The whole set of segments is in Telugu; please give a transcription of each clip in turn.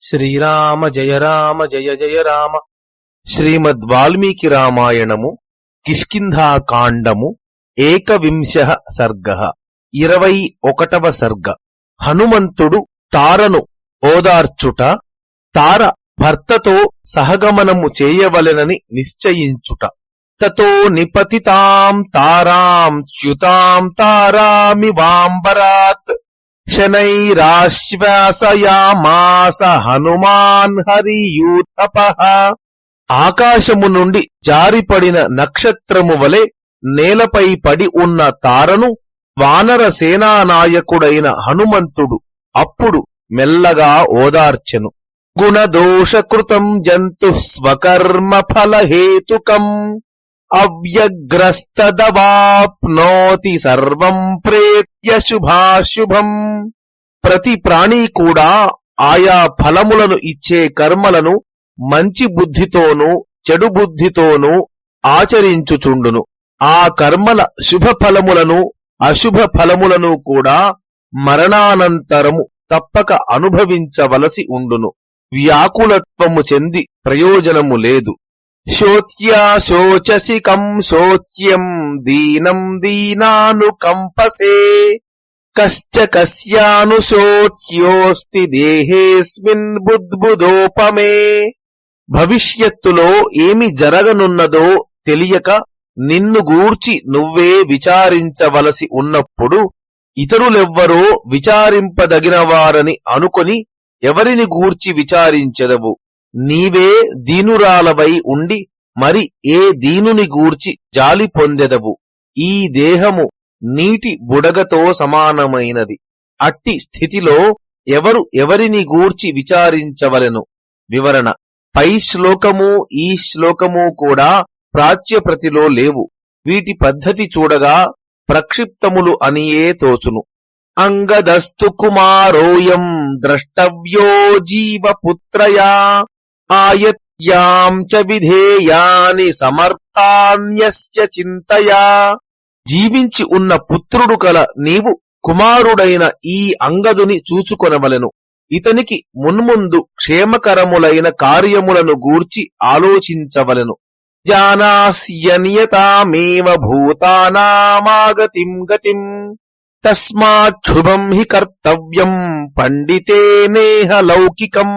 శ్రీరామ జయ రామ జయ జయ రామ. శ్రీమద్ వాల్మీకి రామాయణము కిష్కింధాకాండము ఏకవింశ సర్గ. ఇరవై ఒకటవ సర్గ. హనుమంతుడు తారను ఓదార్చుట తార భర్తతో సహగమనము చేయవలెనని నిశ్చయించుట. తతో నిపతితాం తారాం చ్యుతాం తారామి వాంబరాత్ శనైరాశ్వాసయామాస హనుమాన్ హరియూతప. ఆకాశము నుండి జారిపడిన నక్షత్రము వలె నేలపై పడి ఉన్న తారను వానర సేనానాయకుడైన హనుమంతుడు అప్పుడు మెల్లగా ఓదార్చెను. గుణదోషకృతం జంతు స్వకర్మ ఫలహేతుకం అవ్యగ్రస్తదవాప్నోతి సర్వం ప్రేత నిత్యశుభాశుభం ప్రతి ప్రాణి కూడా ఆయా ఫలములను ఇచ్చే కర్మలను మంచి బుద్ధితోనూ చెడు బుద్ధితోనూ ఆచరించుచుండును. ఆ కర్మల శుభ ఫలములను అశుభ ఫలములను కూడా మరణానంతరము తప్పక అనుభవించవలసి ఉండును. వ్యాకులత్వము చెంది ప్రయోజనము లేదు. శోత్యా శోచసికం శోచ్యం దీనం దీనాను కంపసే. కశ్చ కస్యానుశోచ్యోస్తి దేహేస్మిన్ బుద్బుదోపమే. భవిష్యత్తులో ఏమి జరగనున్నదో తెలియక నిన్ను గూర్చి నువ్వే విచారించవలసి ఉన్నప్పుడు ఇతరులెవ్వరో విచారింపదగినవారని అనుకొని ఎవరిని గూర్చి విచారించెదవు? నీవే దీనురాలవై ఉండి మరి ఏ దీనుని గూర్చి జాలి పొందెదవు? ఈ దేహము నీటి బుడగతో సమానమైనది. అట్టి స్థితిలో ఎవరు ఎవరిని గూర్చి విచారించవలెను? వివరణ. పై శ్లోకము ఈ శ్లోకము కూడా ప్రాచ్యప్రతిలో లేవు. వీటి పద్ధతి చూడగా ప్రక్షిప్తములు అనియే తోచును. అంగదస్తు కుమారోయం ద్రష్టవ్యో జీవపుత్రయా ఆయత్యాం చ విధేయాని సమర్థాన్యస్య చింతయా జీవించి ఉన్న పుత్రుడు కల నీవు కుమారుడైన ఈ అంగదుని చూచుకొనవలెను. ఇతనికి మున్ముందు క్షేమకరములైన కార్యములను గూర్చి ఆలోచించవలెను. జానాస్యనియతామేవ భూతానామాగతిం గతిం. తస్మాక్షుభం హి కర్తవ్యం పండితేనేహ లౌకికం.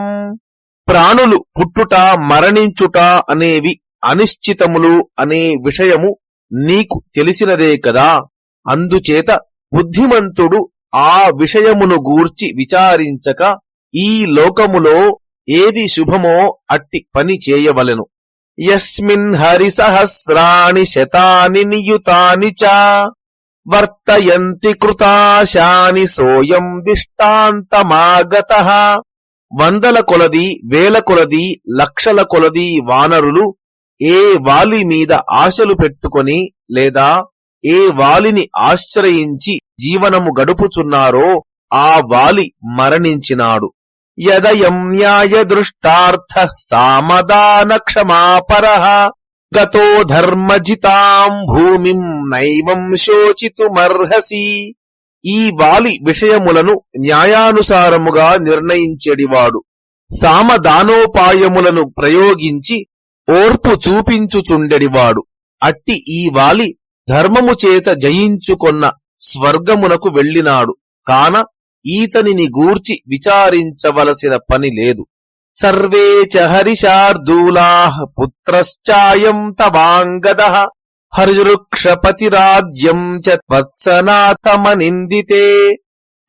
ప్రాణులు పుట్టుట మరణించుట అనేవి అనిశ్చితములు అనే విషయము నీకు తెలిసినదే కదా? అందుచేత బుద్ధిమంతుడు ఆ విషయమును గూర్చి విచారించక ఈ లోకములో ఏది శుభమో అట్టి పని చేయవలెను. యస్మిన్ హరి సహస్రాణి శతాని నియుతాని చ వర్తయంతి కృతాశాని సోయం దిష్టాంతమాగత వందల కొలది వేల కొలది లక్షల కొలది వానరులు ఏ వాలి మీద ఆశలు పెట్టుకొని లేదా ఏ వాలిని ఆశ్రయించి జీవనము గడుపుచున్నారో ఆ వాలి మరణించినాడు. యదయం న్యాయ దృష్టార్థ సామదాన క్షమాపర గతో ధర్మజితాం భూమిం నైవం శోచితుమర్హసి ఈ వాలి విషయములను న్యాయానుసారముగా నిర్ణయించెడివాడు. సామదానోపాయములను ప్రయోగించి ఓర్పు చూపించుచుండెడివాడు. అట్టి ఈ వాలి ధర్మము చేత జయించుకొన్న స్వర్గమునకు వెళ్ళినాడు. కాన ఈతనిని గూర్చి విచారించవలసిన పని లేదు. సర్వే చ హరిశార్దూలా పుత్రశ్చాయం తవాంగద హరివృక్షపతిరాజ్యం చ త్వత్సనాథమనిందితే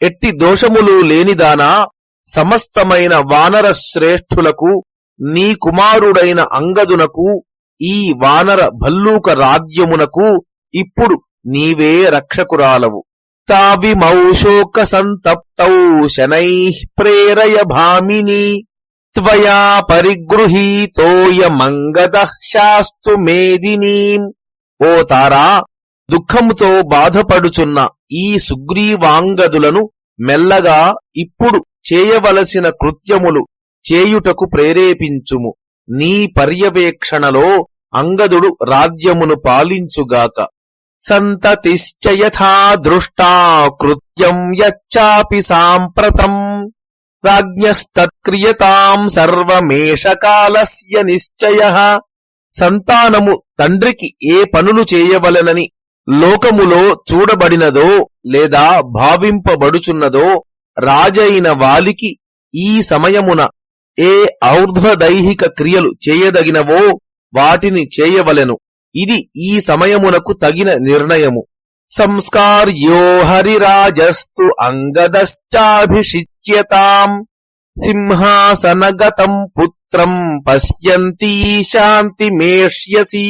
ఎట్టి దోషములు లేనిదానా సమస్తమైన వానర శ్రేష్ఠులకు నీ కుమారుడైన అంగదునకు ఈ వానర భల్లూక రాజ్యమునకు ఇప్పుడు నీవే రక్షకురాలవు. తావిమౌ శోక సంతప్తౌ శనై ప్రేరయ భామిని త్వయా పరిగృహీతోయమంగద శాస్తు మేదినీం ఓ తారా దుఃఖముతో బాధపడుచున్న ఈ సుగ్రీవాంగదులను మెల్లగా ఇప్పుడు చేయవలసిన కృత్యములు చేయుటకు ప్రేరేపించుము. నీ పర్యవేక్షణలో అంగదుడు రాజ్యమును పాలించుగాక. సంతతిశ్చయథా దృష్టా కృత్యం యచ్చాపి సాంప్రతం. రాజ్ఞస్తత్క్రియతాం సర్వమేషకాలస్య నిశ్చయ. సంతానము తండ్రికి ఏ పనులు చేయవలనని లోకములో చూడబడినదో లేదా భావింపబడుచున్నదో రాజైన వాలికి ఈ సమయమున ఏ ఔర్ధ్వదైహిక క్రియలు చేయదగినవో వాటిని చేయవలెను. ఇది ఈ సమయమునకు తగిన నిర్ణయము. సంస్కార్యో హరిరాజస్తు అంగదశ్చాభిషిచ్యతాం. సింహాసనగతం పుత్రం పశ్యంతీ శాంతిమేష్యసి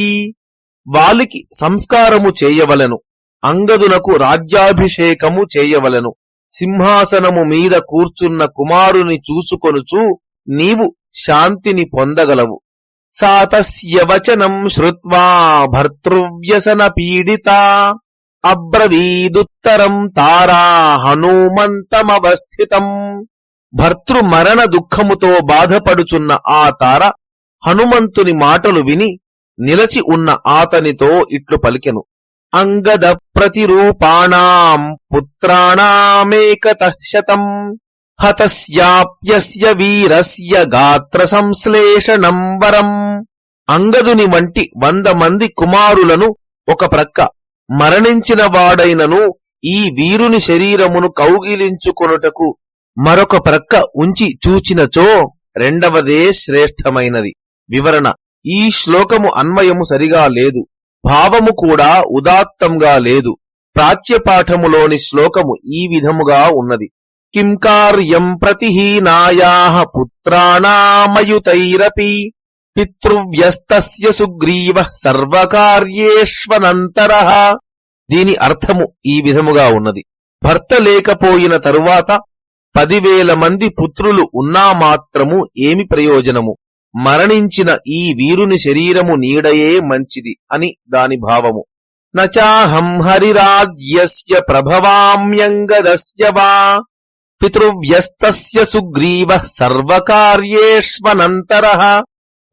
వాలికి సంస్కారము చేయవలెను అంగదునకు రాజ్యాభిషేకము చేయవలెను సింహాసనము మీద కూర్చున్న కుమారుని చూసుకొనుచు నీవు శాంతిని పొందగలవు సాతస్య వచనం శ్రుత్వా భర్తృవ్యసన పీడిత అబ్రవీదుత్తరం తారా హనుమంతమవస్థితం భర్తృ మరణ దుఃఖముతో బాధపడుచున్న ఆ తార హనుమంతుని మాటలు విని నిలచి ఉన్న ఆతనితో ఇట్లు పలికెను. అంగద ప్రతిరూపాణాం పుత్రాణామేకత శతం హతస్యాప్యస్య వీరస్య గాత్ర సంశ్లేషణం వరం. అంగదుని వంటి వంద మంది కుమారులను ఒక ప్రక్క మరణించిన వాడైనను ఈ వీరుని శరీరమును కౌగిలించుకొనుటకు మరొక ప్రక్క ఉంచి చూచినచో రెండవదే శ్రేష్టమైనది. వివరణ ఈ శ్లోకము అన్వయము సరిగా లేదు. భావము కూడా ఉదాత్తంగా లేదు. ప్రాచ్యపాఠములోని శ్లోకము ఈ విధముగా ఉన్నది. కిం కార్యం ప్రతిహీనాయా పుత్రాణామయుతైరపి పితృవ్యస్తస్య సుగ్రీవ సర్వకార్యేష్వనంతర. దీని అర్థము ఈ విధముగా ఉన్నది. భర్త లేకపోయిన తరువాత పదివేల మంది పుత్రులు ఉన్నా మాత్రము ఏమి ప్రయోజనము? మరణించిన ఈ వీరుని శరీరము నీడయే మంచిది అని దాని భావము. నచాహం హరిరాజ్యస్య ప్రభవామ్యంగదస్య వా. పితృవ్యస్తస్య సుగ్రీవ సర్వకార్యేష్వనంతర.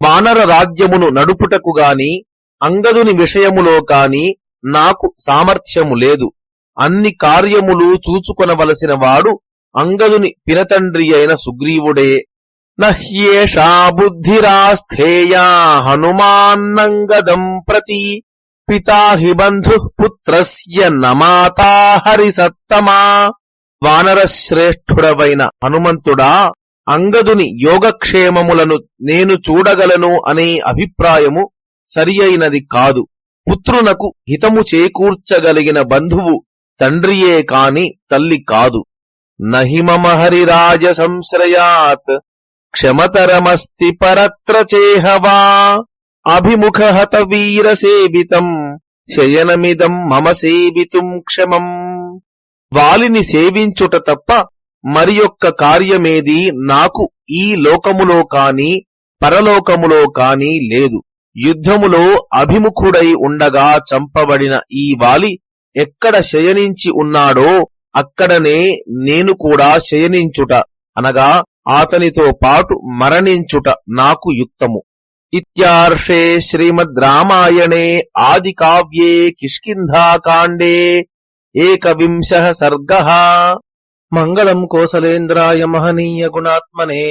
వానర రాజ్యమును నడుపుటకు గాని అంగదుని విషయములో కాని నాకు సామర్థ్యము లేదు. అన్ని కార్యములు చూచుకొనవలసిన వాడు అంగదుని పినతండ్రి అయిన సుగ్రీవుడే నహ్యేషా బుద్ధిరాస్థేయా హనుమాన్నంగదం ప్రతి పితా హి బంధు పుత్రస్య నమాతా హరిసత్తమా. వానరశ్రేష్ఠుడవైన హనుమంతుడా అంగదుని యోగక్షేమములను నేను చూడగలను అనే అభిప్రాయము సరియైనది కాదు. పుత్రునకు హితము చేకూర్చగలిగిన బంధువు తండ్రియే కాని తల్లి కాదు. నహిమహరిరాజ సంశ్రయాత్ క్షమతరమస్తి పరత్ర చేహవా అభిముఖహత వీరసేవితం వీర సేవితం శయనమిదం మమ సేవితుం క్షమం. వాలిని సేవించుట తప్ప మరి యొక్క కార్యమేది నాకు ఈ లోకములో కాని పరలోకములో కాని లేదు. యుద్ధములో అభిముఖుడై ఉండగా చంపబడిన ఈ వాలి ఎక్కడ శయనించి ఉన్నాడో అక్కడనే నేను కూడా శయనించుట అనగా ఆతనితో పాటు మరణించుట నాకు యుక్తము. ఇత్యార్షే శ్రీమద్ రామాయణే ఆది కావ్యే కిష్కింధాకాండే ఏకవింశ సర్గ. మంగళం కోసలేంద్రాయ మహనీయ గుణాత్మనే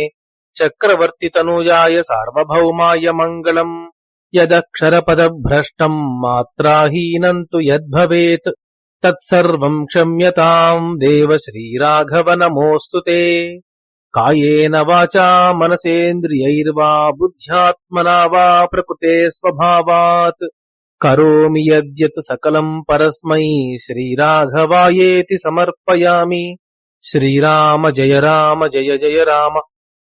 చక్రవర్తి తనూజాయ సార్వభౌమాయ మంగళం. యదక్షరపదభ్రష్టం మాత్రాహీనం తు యద్భవేత్. తత్సర్వం క్షమ్యతాం దేవ శ్రీరాఘవ నమోऽस्तु తే కాయేన వాచా మనసేంద్రియైర్వా బుద్ధ్యాత్మనా వా ప్రకృతే స్వభావాత్ కరోమి యద్యత్ సకలం పరస్మై శ్రీరాఘవాయేతి సమర్పయామి శ్రీరామ జయ రామ జయ జయ రామ